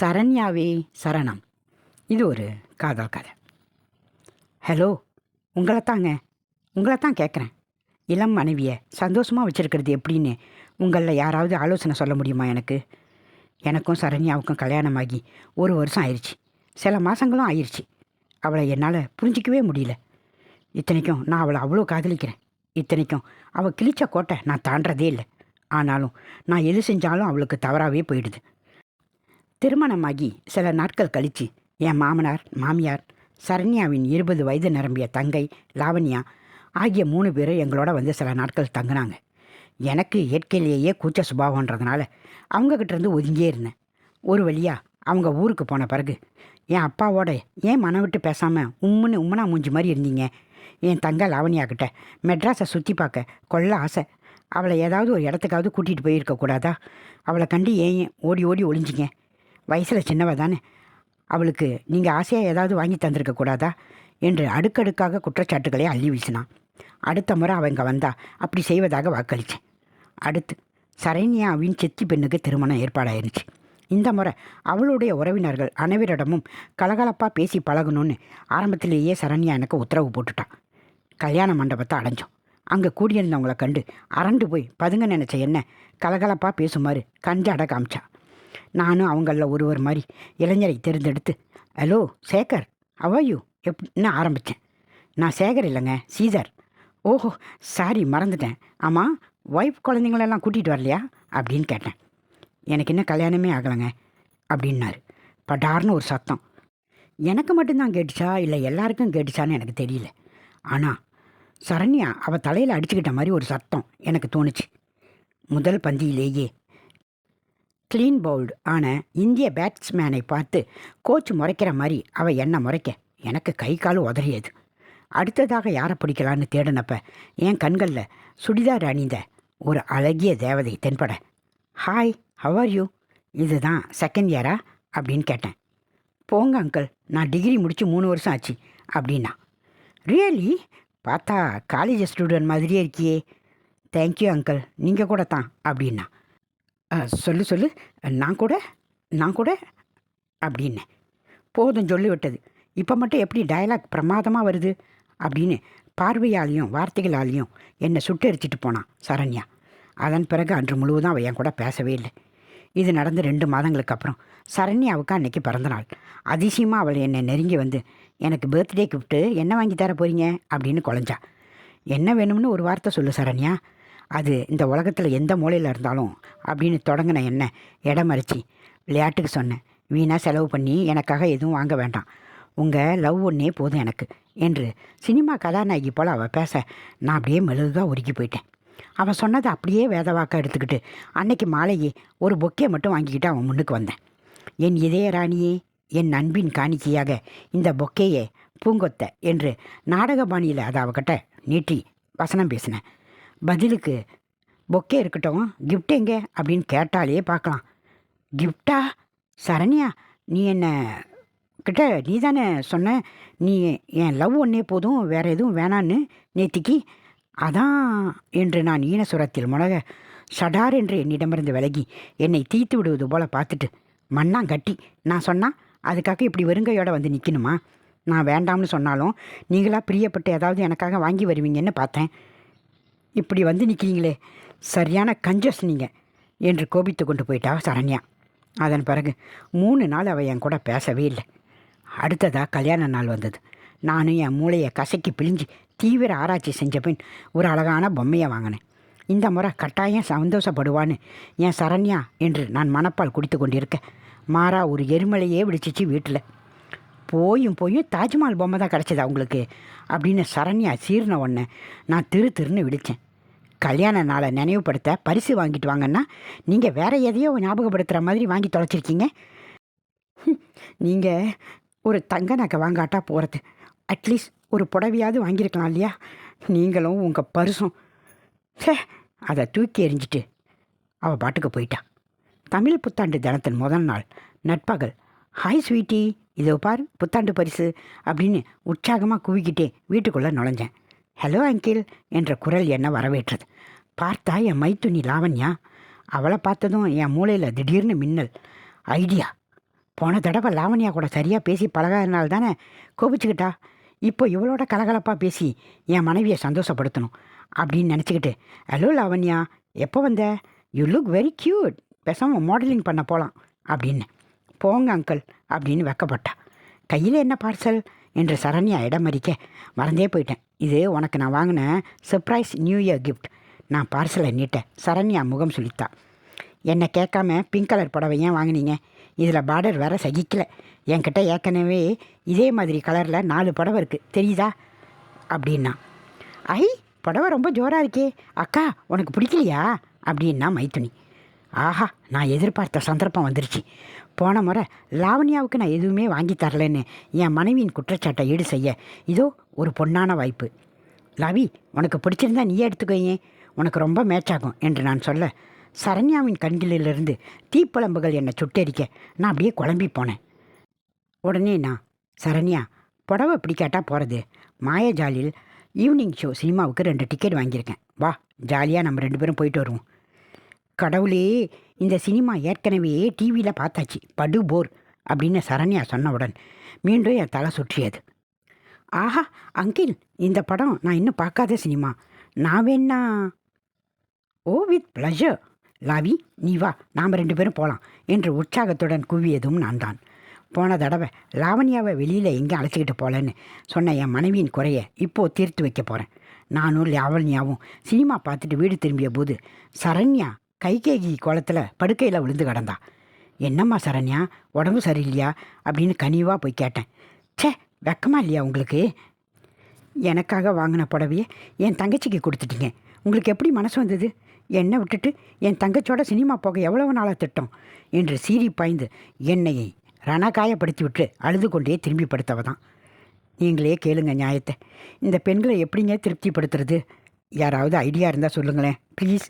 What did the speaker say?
சரண்யாவே சரணம். இது ஒரு காதல் கதை. ஹலோ உங்களை தாங்க உங்களை தான் கேட்குறேன் இளம் மனைவியை சந்தோஷமாக வச்சுருக்கிறது எப்படின்னு உங்களில் யாராவது ஆலோசனை சொல்ல முடியுமா எனக்கு? எனக்கும் சரண்யாவுக்கும் கல்யாணமாகி ஒரு வருஷம் ஆயிடுச்சு சில மாதங்களும் ஆயிடுச்சு அவளை என்னால் புரிஞ்சிக்கவே முடியல. இத்தனைக்கும் நான் அவளை அவ்வளோ காதலிக்கிறேன். இத்தனைக்கும் அவள் கிழிச்ச கோட்டை நான் தாண்டதே இல்லை. ஆனாலும் நான் எது செஞ்சாலும் அவளுக்கு தவறாகவே போயிடுது. திருமணமாகி சில நாட்கள் கழித்து என் மாமனார் மாமியார் சரண்யாவின் இருபது வயது நிரம்பிய தங்கை லாவண்யா ஆகிய மூணு பேரும் எங்களோட வந்து சில நாட்கள் தங்கினாங்க. எனக்கு இயற்கையிலேயே கூச்ச சுபாவன்றதுனால அவங்கக்கிட்ட இருந்து ஒதுங்கியே இருந்தேன். ஒரு வழியாக அவங்க ஊருக்கு போன பிறகு என் அப்பாவோட ஏன் மனம் விட்டு பேசாமல் உம்முன்னு உம்மனா மூஞ்சி மாதிரி இருந்தீங்க? என் தங்க லாவணியா கிட்ட மெட்ராஸை சுற்றி பார்க்க கொள்ள ஆசை. அவளை ஏதாவது ஒரு இடத்துக்காவது கூட்டிகிட்டு போயிருக்கக்கூடாதா அவளை கண்டு ஏன் ஓடி ஓடி ஒளிஞ்சிங்க? வயசில் சின்னவ தானே. அவளுக்கு நீங்கள் ஆசையாக ஏதாவது வாங்கி தந்திருக்க கூடாதா? என்று அடுக்கடுக்காக குற்றச்சாட்டுகளை அள்ளி வீசினான். அடுத்த முறை அவங்க வந்தா அப்படி செய்வதாக வாக்களித்தேன் அடுத்து சரண்யாவின் செத்தி பெண்ணுக்கு திருமணம் ஏற்பாடாயிருந்துச்சு இந்த முறை அவளுடைய உறவினர்கள் அனைவரிடமும் கலகலப்பாக பேசி பழகணும்னு ஆரம்பத்திலேயே சரண்யா எனக்கு உத்தரவு போட்டுட்டான். கல்யாண மண்டபத்தை அடைஞ்சோம். அங்கே கூடியிருந்தவங்களை கண்டு அரண்டு போய் பதுங்க நினச்ச என்ன? கலகலப்பாக பேசுமாறு கஞ்சாட காமிச்சா நானும் அவங்களில் ஒருவர் மாதிரி இளைஞரை தேர்ந்தெடுத்து ஹலோ சேகர் அவாயூ எப்படின்னு ஆரம்பித்தேன் நான் சேகர் இல்லைங்க சீதர். ஓஹோ சாரி மறந்துட்டேன். ஆமாம் ஒய்ஃப் குழந்தைங்களெல்லாம் கூட்டிகிட்டு வரலையா? அப்படின்னு கேட்டேன். எனக்கு இன்னும் கல்யாணமே ஆகலைங்க அப்படின்னாரு. படார்னு ஒரு சத்தம். எனக்கு மட்டும்தான் கேட்டுச்சா? இல்லை எல்லாருக்கும் கேட்டுச்சான்னு எனக்கு தெரியல. ஆனால் சரண்யா அவள் தலையில் அடிச்சுக்கிட்ட மாதிரி ஒரு சத்தம் எனக்கு தோணுச்சு. முதல் பந்தியிலேயே க்ளீன் பவுல்டு ஆன இந்திய பேட்ஸ்மேனை பார்த்து கோச் முறைக்கிற மாதிரி அவள் என்ன முறைக்க? எனக்கு கை கால் உதறியது. அடுத்ததாக யாரை பிடிக்கலான்னு தேடினப்ப என் கண்களில் சுடிதார் அணிந்த ஒரு அழகிய தேவதை தென்பட. ஹாய் ஹவ் ஆர் யூ இதுதான் செகண்ட் இயரா அப்படின்னு கேட்டேன். போங்க அங்கிள் நான் டிகிரி முடித்து மூணு வருஷம் ஆச்சு அப்படின்னா. ரியலி பார்த்தா காலேஜ் ஸ்டூடெண்ட் மாதிரியே இருக்கியே. தேங்க்யூ அங்கிள் நீங்கள் கூட தான் அப்படின்னா. சொல்லு சொல்லு. நான் கூட நான் கூட அப்படின்னேன் போதும் சொல்லிவிட்டது. இப்போ மட்டும் எப்படி டயலாக் பிரமாதமாக வருது அப்படின்னு பார்வையாலையும் வார்த்தைகளாலையும் என்னை சுட்டெரிச்சிட்டு போனான் சரண்யா. அதன் பிறகு அன்று முழுவதும் அவள் என் கூட பேசவே இல்லை. இது நடந்து ரெண்டு மாதங்களுக்கு அப்புறம் சரண்யாவுக்கு அன்னைக்கு பிறந்த நாள் அதிசயமாக அவள் என்னை நெருங்கி வந்து எனக்கு பர்த்டே கிஃப்ட்டு என்ன வாங்கி தர போகிறீங்க அப்படின்னு குழஞ்சா. என்ன வேணும்னு ஒரு வார்த்தை சொல்லு சரண்யா. அது இந்த உலகத்தில் எந்த மூலையில் இருந்தாலும் அப்படின்னு தொடங்கின என்ன? இடம் மறிச்சு. விளையாட்டுக்கு சொன்னேன். வீணாக செலவு பண்ணி எனக்காக எதுவும் வாங்க வேண்டாம். உங்கள் லவ் ஒன்றே போதும் எனக்கு என்று சினிமா கதாநாயகி போல் அவள் பேச நான் அப்படியே மெழுகாக உருக்கி போயிட்டேன். அவன் சொன்னதை அப்படியே வேதவாக்க எடுத்துக்கிட்டு அன்னைக்கு மாலையே ஒரு பொக்கே மட்டும் வாங்கிக்கிட்டு அவன் முன்னுக்கு வந்தேன். என் இதய ராணியே என் அன்பின் காணிக்கையாக இந்த பொக்கேயே பூங்கொத்த என்று நாடக பாணியில் அதை அவகிட்ட நீட்டி வசனம் பேசினேன். பதிலுக்கு பொக்கே இருக்கட்டும் கிஃப்ட் எங்கே? அப்படின்னு கேட்டாலே பார்க்கலாம். கிஃப்டா சரண்யா நீ என்ன கிட்ட நீ தானே சொன்ன? நீ என் லவ் ஒன்றே போதும் வேறு எதுவும் வேணான்னு நேத்திக்கு? அதான் என்று நான் ஈனசுரத்தில் முழக சடார் என்று என்னிடமிருந்து விலகி என்னை தீத்து விடுவது போல பார்த்துட்டு மண்ணாங்கட்டி நான் சொன்னால் அதுக்காக இப்படி வெறுங்கையோடு வந்து நிற்கணுமா நான் வேண்டாம்னு சொன்னாலும் நீங்களாக பிரியப்பட்டு ஏதாவது எனக்காக வாங்கி வருவீங்கன்னு பார்த்தேன். இப்படி வந்து நிற்கிறீங்களே சரியான கஞ்சஸ் நீங்கள் என்று கோபித்து கொண்டு போயிட்டா சரண்யா. அதன் பிறகு மூணு நாள் அவள் என் கூட பேசவே இல்லை. அடுத்ததாக கல்யாண நாள் வந்தது. நானும் என் மூளையை கசக்கி பிழிஞ்சு தீவிர ஆராய்ச்சி செஞ்ச பின் ஒரு அழகான பொம்மையை வாங்கினேன். இந்த முறை கட்டாயம் சந்தோஷப்படுவான்னு என் சரண்யா என்று நான் மனப்பால் குடித்து கொண்டிருக்க மாறா ஒரு எருமலையே விடிச்சிச்சு வீட்டில். போயும் போயும் தாஜ்மஹால் பொம்மை தான் கிடச்சிதா உங்களுக்கு? அப்படின்னு சரண்யா சீர்ன உடனே நான் திரு திருன்னு விழித்தேன் கல்யாண நாளை நினைவுபடுத்த பரிசு வாங்கிட்டு வாங்கன்னா நீங்கள் வேற எதையோ ஞாபகப்படுத்துகிற மாதிரி வாங்கி தொலைச்சிருக்கீங்க? நீங்கள் ஒரு தங்க நகை வாங்காட்டா போகிறது அட்லீஸ்ட் ஒரு புடவையாவது வாங்கியிருக்கலாம் இல்லையா? நீங்களும் உங்கள் பரிசும். சே அதை தூக்கி எறிஞ்சிட்டு அவள் பாட்டுக்கு போயிட்டா. தமிழ் புத்தாண்டு தினத்தின் முதல் நாள். நட்பகல். ஹாய் ஸ்வீட்டி இதோ பார் புத்தாண்டு பரிசு அப்படின்னு உற்சாகமாக குவிக்கிட்டே வீட்டுக்குள்ளே நுழைஞ்சேன். ஹலோ அங்கிள் என்ற குரல் என்ன வரவேற்றது. பார்த்தா என் மைத்துனி லாவண்யா? அவளை பார்த்ததும் என் மூளையில் திடீர்னு மின்னல். ஐடியா! போன தடவை லாவண்யா கூட சரியாக பேசி பழகாதனால தானே கோபிச்சுக்கிட்டா? இப்போ இவளோட கலகலப்பாக பேசி என் மனைவியை சந்தோஷப்படுத்தணும் அப்படின்னு நினச்சிக்கிட்டு ஹலோ லாவண்யா எப்போ வந்த? யூ லுக் வெரி க்யூட் பேசாமல் மாடலிங் பண்ண போகலாம் அப்படின்னு. போங்க அங்கிள் அப்படின்னு வெக்கப்பட்டா. கையில் என்ன பார்சல் என்று சரண்யா இடமறிக்க மறந்தே போயிட்டேன். இது உனக்கு நான் வாங்கின சர்ப்ரைஸ் நியூ இயர் கிஃப்ட் நான் பார்சலை நீட்டேன் சரண்யா முகம் சுழித்தா என்னை கேட்காம பிங்க் கலர் புடவை ஏன் வாங்கினீங்க? இதில் பார்டர் வேற சகிக்கல. என்கிட்ட ஏற்கனவே இதே மாதிரி கலரில் நாலு புடவை இருக்குது தெரியுதா? அப்படின்னா. ஐ புடவை ரொம்ப ஜோராக இருக்கே. அக்கா உனக்கு பிடிக்கலையா? அப்படின்னா மைத்துனி ஆஹா நான் எதிர்பார்த்த சந்தர்ப்பம் வந்துருச்சு. போன முறை லாவண்யாவுக்கு நான் எதுவுமே வாங்கி தரலன்னு என் மனைவியின் குற்றச்சாட்டை ஈடு செய்ய. இதோ ஒரு பொன்னான வாய்ப்பு. லவி உனக்கு பிடிச்சிருந்தா நீயே எடுத்துக்கோயே. உனக்கு ரொம்ப மேட்ச் ஆகும் என்று நான் சொல்ல சரண்யாவின் கண்களிலிருந்து தீப்பழம்புகள் என்னை சுட்டெரிக்க நான் அப்படியே குழம்பி போனேன். உடனே நான் சரண்யா புடவை பிடிக்காட்டா போகிறது மாயஜாலியில் ஈவினிங் ஷோ சினிமாவுக்கு ரெண்டு டிக்கெட் வாங்கியிருக்கேன். வா ஜாலியாக நம்ம ரெண்டு பேரும் போயிட்டு வருவோம். கடவுளே இந்த சினிமா ஏற்கனவே டிவியில் பார்த்தாச்சு. படு போர் அப்படின்னு சரண்யா சொன்னவுடன் மீண்டும் என் தலை சுற்றியது. ஆஹா அங்கிள் இந்த படம் நான் இன்னும் பார்க்காத சினிமா. நான் வேணா ஓ வித் ப்ளஷர். லாவி நீ வா நாம் ரெண்டு பேரும் போகலாம் என்று உற்சாகத்துடன் குவியதும் நான் தான் போன தடவை லாவண்யாவை வெளியில் எங்கே அழைச்சிக்கிட்டு போகலன்னு சொன்ன என் மனைவியின் குறைய இப்போது தீர்த்து வைக்க போகிறேன் நானும் லாவண்யாவும் சினிமா பார்த்துட்டு வீடு திரும்பிய போது சரண்யா கைகேகி குளத்தில் படுக்கையில் விழுந்து கிடந்தா. என்னம்மா சரண்யா உடம்பு சரியில்லையா? அப்படின்னு கனிவாக போய் கேட்டேன். ச்சே வெக்கமா இல்லையா உங்களுக்கு? எனக்காக வாங்கின புடவையை என் தங்கச்சிக்கு கொடுத்துட்டீங்க. உங்களுக்கு எப்படி மனசு வந்தது? என்னை விட்டுட்டு என் தங்கச்சியோட சினிமா போக எவ்வளவு நாளாக திட்டம்? என்று சீறி பாய்ந்து என்னையை ரணகாயப்படுத்தி விட்டு அழுது கொண்டே திரும்பி படுத்தவ தான் நீங்களே கேளுங்க நியாயத்தை. இந்த பெண்களை எப்படிங்க திருப்திப்படுத்துறது? யாராவது ஐடியா இருந்தால் சொல்லுங்களேன். ப்ளீஸ்